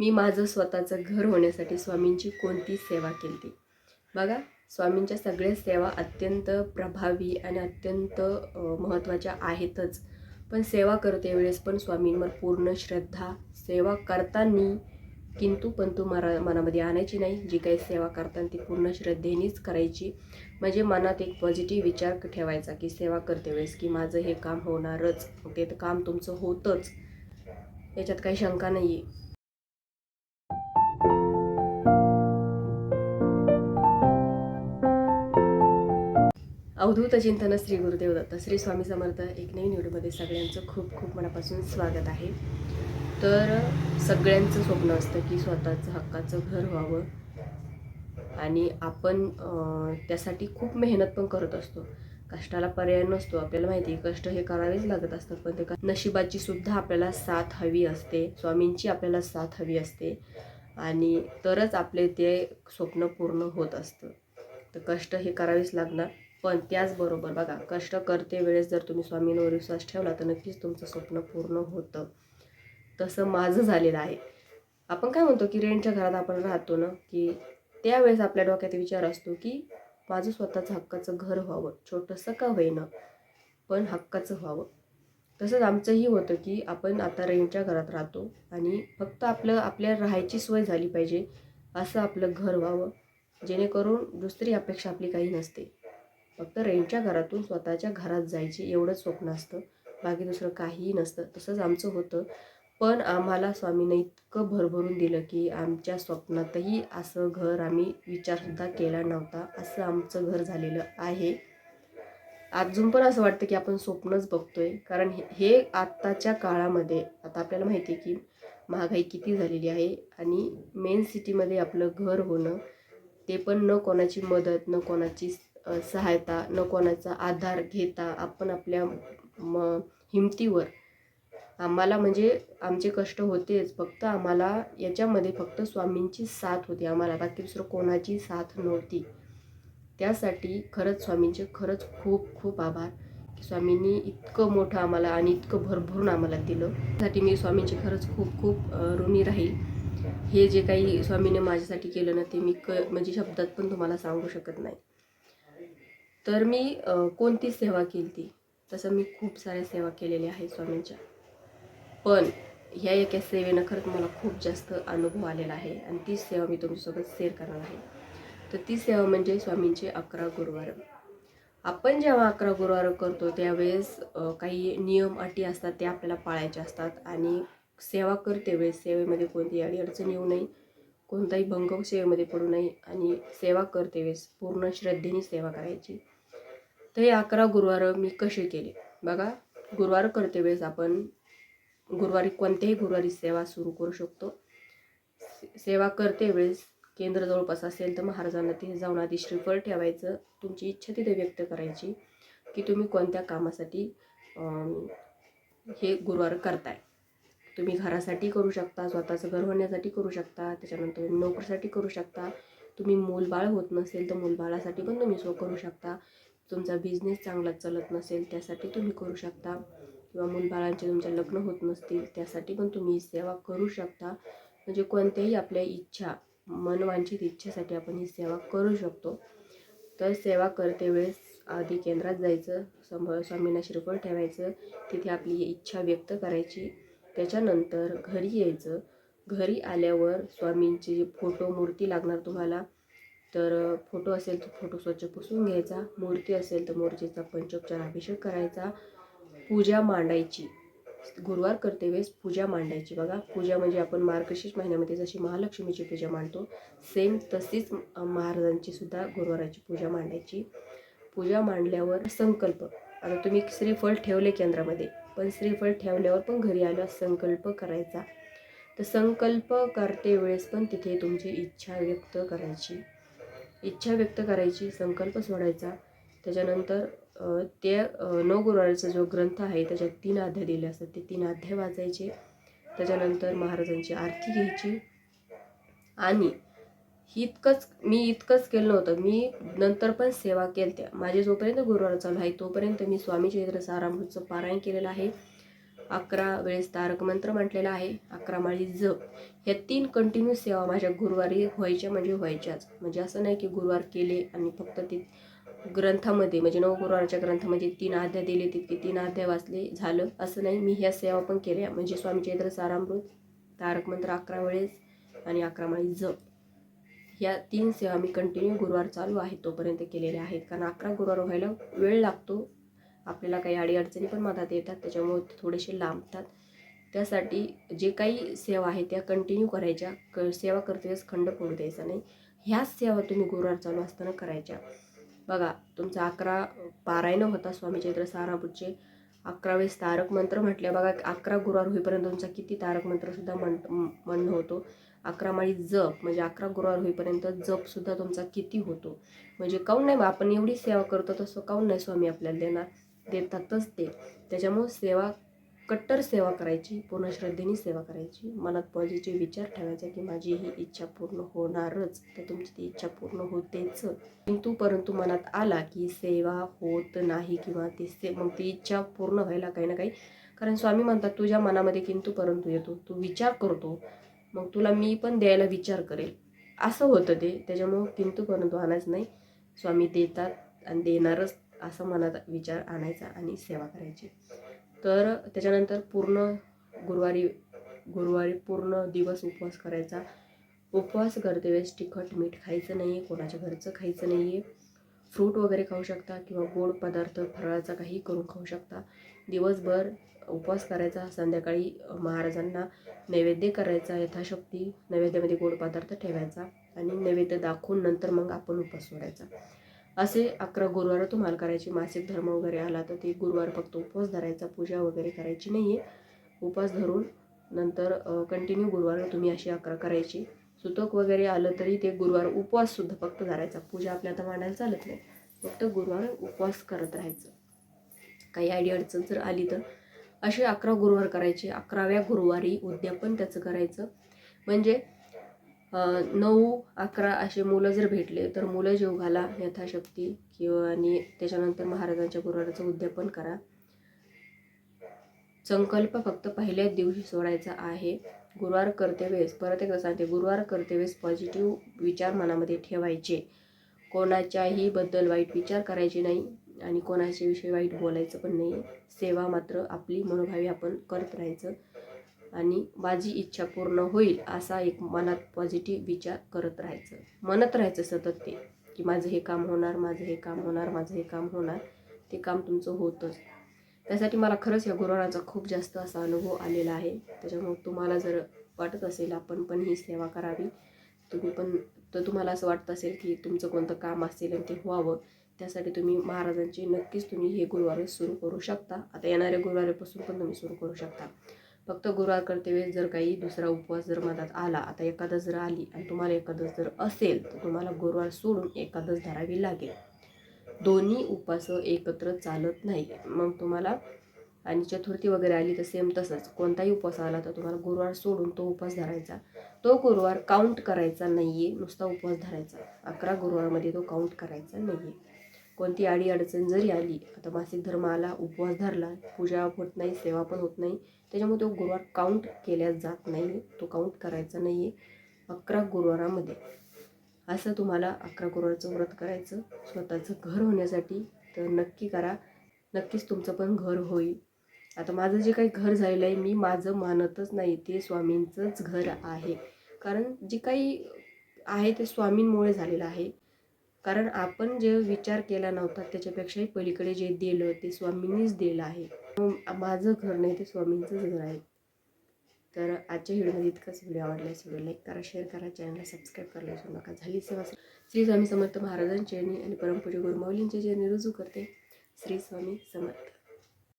मी माझं स्वतःचं घर होण्यासाठी स्वामींची कोणती सेवा केली ती बघा स्वामींच्या सगळ्या सेवा अत्यंत प्रभावी आणि अत्यंत महत्त्वाच्या आहेतच. पण सेवा करते वेळेस पण स्वामींवर पूर्ण श्रद्धा. सेवा करताना किंतु पण तू मरा मनामध्ये आणायची नाही. जी काही सेवा करताना ती पूर्ण श्रद्धेनेच करायची. म्हणजे मनात एक पॉझिटिव्ह विचार ठेवायचा की सेवा करते वेळेस की माझं हे काम होणारच. मग ते तर काम तुमचं होतंच. याच्यात काही शंका नाही आहे अवधूत चिंतन श्री गुरुदेव दत्त श्री स्वामी समर्थ एक नवीन व्हिडिओमध्ये सगळ्यांचं खूप खूप मनापासून स्वागत आहे. तर सगळ्यांचं स्वप्न असतं की स्वतःचं हक्काचं घर व्हावं. आणि आपण त्यासाठी खूप मेहनत पण करत असतो. कष्टाला पर्याय नसतो. आपल्याला माहिती आहे कष्ट हे करावेच लागत असतात पण ते नशिबाची सुद्धा आपल्याला साथ हवी असते. स्वामींची आपल्याला साथ हवी असते. आणि तरच आपले ते स्वप्न पूर्ण होत असतं. तर कष्ट हे करावेच लागणार. पण त्याचबरोबर बघा कष्ट करते वेळेस जर तुम्ही स्वामींवर विश्वास ठेवला तर नक्कीच तुमचं स्वप्न पूर्ण होतं. तसं माझं झालेलं आहे. आपण काय म्हणतो की रेंटच्या घरात आपण राहतो ना की त्यावेळेस आपल्या डोक्यात विचार असतो की माझं स्वतःचं हक्काचं घर व्हावं. छोटंसं का होईना पण हक्काचं व्हावं. तसंच आमचंही होतं की आपण आता रेंटच्या घरात राहतो आणि फक्त आपलं आपल्या राहायची सोय झाली पाहिजे असं आपलं घर व्हावं. जेणेकरून दुसरी अपेक्षा आपली काही नसते. फक्त रेंटच्या घरातून स्वतःच्या घरात जायची एवढंच स्वप्न असतं. बाकी दुसरं काहीही नसतं. तसंच आमचं होतं. पण आम्हाला स्वामीनं इतकं भरभरून दिलं की आमच्या स्वप्नातही असं घर आम्ही विचारसुद्धा केला नव्हता. असं आमचं घर झालेलं आहे. अजून पण असं वाटतं की आपण स्वप्नच बघतोय. कारण हे- हे आत्ताच्या काळामध्ये आता आपल्याला माहिती आहे की महागाई किती झालेली आहे आणि मेन सिटीमध्ये आपलं घर होणं ते पण न कोणाची मदत न कोणाची सहायता न कोणाचा आधार घेता आपण आपल्या म हिमतीवर आम्हाला म्हणजे आमचे कष्ट होतेच. फक्त आम्हाला याच्यामध्ये फक्त स्वामींची साथ होती. आम्हाला बाकी दुसरं कोणाची साथ नव्हती. त्यासाठी खरंच स्वामींचे खरंच खूप खूप आभार की स्वामींनी इतकं मोठं आम्हाला आणि इतकं भरभरून आम्हाला दिलं. त्यासाठी मी स्वामींचे खरंच खूप खूप ऋणी राहील. हे जे काही स्वामीने माझ्यासाठी केलं ना ते मी क म्हणजे शब्दात पण तुम्हाला सांगू शकत नाही. तर मी कोणती सेवा केली ती तसं मी खूप साऱ्या सेवा केलेल्या आहे स्वामींच्या. पण ह्या एका सेवेनं खरंच मला खूप जास्त अनुभव आलेला आहे आणि ती सेवा मी तुमच्यासोबत शेअर करणार आहे. तर ती सेवा म्हणजे स्वामींचे अकरा गुरुवार. आपण जेव्हा अकरा गुरुवार करतो त्यावेळेस काही नियम अटी असतात ते आपल्याला पाळायचे असतात आणि सेवा करते वेळेस सेवेमध्ये कोणतीही अडीअडचण येऊ नये कोणताही भंग सेवेमध्ये पडू नये आणि सेवा करते वेळेस पूर्ण श्रद्धेने सेवा करायची. तर हे अकरा गुरुवार मी कसे केले? बघा गुरुवार करते वेळेस आपण गुरुवारी कोणत्याही गुरुवारी सेवा सुरू करू शकतो. सेवा करते वेळेस केंद्र जवळपास असेल तर महाराजांना तिथे जाऊन आधी श्रीफळ ठेवायचं तुमची इच्छा तिथे व्यक्त करायची की तुम्ही कोणत्या कामासाठी हे गुरुवार करताय. तुम्ही घरासाठी करू शकता स्वतःचं घर होण्यासाठी करू शकता त्याच्यानंतर तुम्ही नोकरीसाठी करू शकता. तुम्ही मूलबाळ होत नसेल तर मूलबाळासाठी पण तुम्ही सो करू शकता. तुमचा बिझनेस चांगला चालत नसेल त्यासाठी तुम्ही करू शकता. किंवा मुलबाळांचे तुमच्या लग्न होत नसतील त्यासाठी पण तुम्ही ही सेवा करू शकता. म्हणजे कोणत्याही आपल्या इच्छा मनवांचित इच्छेसाठी आपण ही सेवा करू शकतो. तर सेवा करते वेळेस आधी केंद्रात जायचं सम स्वामींना श्रीफळ ठेवायचं तिथे आपली इच्छा व्यक्त करायची. त्याच्यानंतर घरी यायचं. घरी आल्यावर स्वामींची फोटो मूर्ती लागणार तुम्हाला तर फोटो असेल तर फोटो स्वच्छ पुसून घ्यायचा. मूर्ती असेल तर मूर्तीचा पंचोपचार अभिषेक करायचा. पूजा मांडायची. गुरुवार करते वेळेस पूजा मांडायची. बघा पूजा म्हणजे आपण मार्गशीर्ष महिन्यामध्ये जशी महालक्ष्मीची पूजा मांडतो सेम तशीच महाराजांची सुद्धा गुरुवाराची पूजा मांडायची. पूजा मांडल्यावर संकल्प. आता तुम्ही श्रीफळ ठेवले केंद्रामध्ये पण श्रीफळ ठेवल्यावर पण घरी आल्यावर संकल्प करायचा. तर संकल्प करते वेळेस पण तिथे तुमची इच्छा व्यक्त करायची. इच्छा व्यक्त करायची संकल्प सोडायचा. त्याच्यानंतर ते नऊ गुरुवारचा जो ग्रंथ आहे त्याच्यात तीन अध्याय दिले असतात. ते तीन अध्याय वाचायचे. त्याच्यानंतर महाराजांची आरती घ्यायची. आणि ही इतकंच मी इतकंच केलं नव्हतं. मी नंतर पण सेवा केल्या माझे जोपर्यंत गुरुवार चालू आहे तोपर्यंत मी स्वामी चरित्र सारामृतचं पारायण केलेलं आहे. अकरा वेळेस तारक मंत्र म्हटलेला आहे. अकरा माळी जप ह्या तीन कंटिन्यू सेवा माझ्या गुरुवारी व्हायच्या म्हणजे व्हायच्याच. म्हणजे असं नाही की गुरुवार केले आणि फक्त ते ग्रंथामध्ये म्हणजे नवगुरुवारच्या ग्रंथामध्ये तीन अध्याय दिले तितके तीन अध्याय वाचले झालं. असं नाही मी ह्या सेवा पण केल्या. म्हणजे स्वामी चैत्र सारामृत तारक मंत्र अकरा वेळेस आणि अकरा माळी जप ह्या तीन सेवा मी कंटिन्यू गुरुवार चालू आहेत तोपर्यंत केलेल्या आहेत. कारण अकरा गुरुवार व्हायला वेळ लागतो. आपल्याला काही अडीअडचणी पण मधात येतात त्याच्यामुळे थोडेसे लांबतात. त्यासाठी जे काही सेवा आहे त्या कंटिन्यू करायच्या. क सेवा करतेच खंड पडू द्यायचा नाही. ह्याच सेवा तुम्ही गुरुवार चालू असताना करायच्या. बघा तुमचा अकरा पारायण होता स्वामी चैत्र सारापूरचे अकरा वेळेस तारक मंत्र म्हटले. बघा अकरा गुरुवार होईपर्यंत तुमचा किती तारक मंत्रसुद्धा म्हण म्हणणं होतो. अकरा माळी जप म्हणजे अकरा गुरुवार होईपर्यंत जपसुद्धा तुमचा किती होतो. म्हणजे काऊन नाही मग आपण एवढी सेवा करतो तसं काऊन नाही स्वामी आपल्याला देणार? देतातच ते. त्याच्यामुळं सेवा कट्टर सेवा करायची पूर्ण श्रद्धेने सेवा करायची. मनात पॉझिटिव्ह विचार ठेवायचा की माझी ही इच्छा पूर्ण होणारच. तर तुमची ती इच्छा पूर्ण होतेच. किंतु परंतु मनात आला की सेवा होत नाही किंवा ती से मग ती इच्छा पूर्ण व्हायला काही ना काही कारण स्वामी म्हणतात तुझ्या मनामध्ये किंतु परंतु येतो. तू विचार करतो. मग तुला मी पण द्यायला विचार करेल. असं होतं ते. त्याच्यामुळं किंतु परंतु आणायच नाही. स्वामी देतात आणि देणारच असं मनात विचार आणायचा आणि सेवा करायची. तर त्याच्यानंतर पूर्ण गुरुवारी गुरुवारी पूर्ण दिवस उपवास करायचा. उपवास करते वेळेस तिखट मीठ खायचं नाही आहे कोणाच्या घरचं खायचं नाही आहे फ्रूट वगैरे खाऊ शकता किंवा गोड पदार्थ फराळाचा काही करून खाऊ शकता. दिवसभर उपवास करायचा. संध्याकाळी महाराजांना नैवेद्य करायचा यथाशक्ती नैवेद्यामध्ये गोड पदार्थ ठेवायचा आणि नैवेद्य दाखवून नंतर मग आपण उपवास सोडायचा. असे अकरा गुरुवार तुम्हाला करायचे. मासिक धर्म वगैरे आला तर ते गुरुवार फक्त उपवास धरायचा. पूजा वगैरे करायची नाही आहे उपवास धरून नंतर कंटिन्यू गुरुवार तुम्ही अशी अकरा करायची. सुतक वगैरे आलं तरी ते गुरुवार उपवाससुद्धा फक्त धरायचा. पूजा आपल्या आता मांडायला चालत नाही. फक्त गुरुवार उपवास करत राहायचं. काही आयडी अडचण जर आली तर. असे अकरा गुरुवार करायचे. अकराव्या गुरुवारी उद्यापन त्याचं करायचं. म्हणजे नऊ अकरा असे मुलं जर भेटले तर मुलं जेवघाला यथाशक्ती किंवा आणि त्याच्यानंतर महाराजांच्या गुरुवाराचं उद्यापन करा. संकल्प फक्त पहिल्याच दिवशी सोडायचा आहे. गुरुवार करते वेळेस परत एकदा सांगते गुरुवार करते वेळेस पॉझिटिव्ह विचार मनामध्ये ठेवायचे. कोणाच्याही बद्दल वाईट विचार करायचे नाही आणि कोणाच्याविषयी वाईट बोलायचं पण नाही. सेवा मात्र आपली मनोभावी आपण करत राहायचं. आणि माझी इच्छा पूर्ण होईल असा एक मनात पॉझिटिव्ह विचार करत राहायचं. म्हणत राहायचं सतत ते की माझं हे काम होणार माझं हे काम होणार माझं हे काम होणार ते काम तुमचं होतंच. त्यासाठी मला खरंच या गुरुवाराचा खूप जास्त असा अनुभव आलेला आहे. त्याच्यामुळे तुम्हाला जर वाटत असेल आपण पण ही सेवा करावी तुम्ही पण तर तुम्हाला असं वाटत असेल की तुमचं कोणतं काम असेल आणि ते व्हावं त्यासाठी तुम्ही महाराजांची नक्कीच तुम्ही हे गुरुवार सुरू करू शकता. आता येणाऱ्या गुरुवारीपासून पण तुम्ही सुरू करू शकता. फक्त गुरुवार करते वेळेस जर काही दुसरा उपवास जर मधात आला आता एकादश जर आली आणि तुम्हाला एकादश जर असेल तर तुम्हाला गुरुवार सोडून एकादश धरावी लागेल. दोन्ही उपवास एकत्र चालत नाही. मग तुम्हाला आणि चतुर्थी वगैरे आली तर सेम तसंच. कोणताही उपवास आला तर तुम्हाला गुरुवार सोडून तो उपवास धरायचा. तो गुरुवार काउंट करायचा नाही आहे नुसता उपवास धरायचा. अकरा गुरुवारमध्ये तो काउंट करायचा नाही आहे कोणती आडी अडचण जरी आली आता मासिक धर्म आला उपवास धरला पूजा होत नाही सेवा पण होत नाही त्याच्यामुळे तो गुरुवार काउंट केल्या जात नाही तो काउंट करायचा नाही आहे अकरा गुरुवारामध्ये. असं तुम्हाला अकरा गुरुवारचं व्रत करायचं स्वतःचं घर होण्यासाठी तर नक्की करा. नक्कीच तुमचं पण घर होईल. आता माझं जे काही घर झालेलं आहे मी माझं मानतच नाही ते स्वामींचंच घर आहे. कारण जे काही आहे ते स्वामींमुळे झालेलं आहे. कारण आपण जे विचार केला नव्हता त्याच्यापेक्षाही पलीकडे जे दिलं ते स्वामींनीच दिलं आहे. माझं घर नाही ते स्वामींचंच घर आहे. तर आजच्या व्हिडिओमध्ये इतकाच. व्हिडिओ आवडल्यास व्हिडिओ लाईक करा शेअर करा चॅनलला सबस्क्राईब करायला विसरू नका. झाली सेवा श्री स्वामी समर्थ महाराजांची आणि परमपूज्य गुरुमाऊलींच्या जे रुजू करते. श्री स्वामी समर्थ.